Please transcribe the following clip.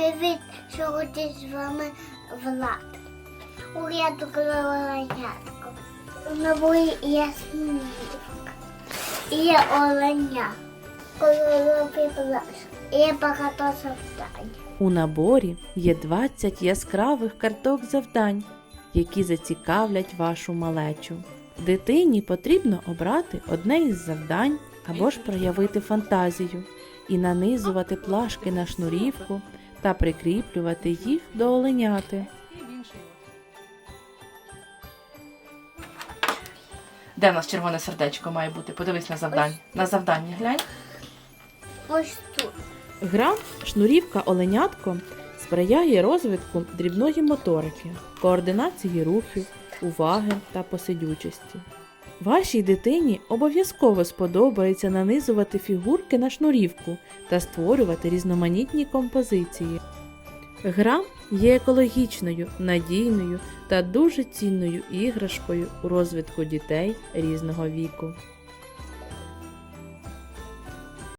Привіт, сьогодні з вами Влад. У я оленятко. У набої є смівка. І є оленя. Плащ. І є багато завдань. У наборі є 20 яскравих карток завдань, які зацікавлять вашу малечу. Дитині потрібно обрати одне із завдань або ж проявити фантазію і нанизувати плашки на шнурівку та прикріплювати їх до оленяти. Де в нас червоне сердечко має бути? Подивись на завдання. На завдання глянь. Ось тут. Гра шнурівка оленятко сприяє розвитку дрібної моторики, координації рухів, уваги та посидючості. Вашій дитині обов'язково сподобається нанизувати фігурки на шнурівку та створювати різноманітні композиції. Гра є екологічною, надійною та дуже цінною іграшкою у розвитку дітей різного віку.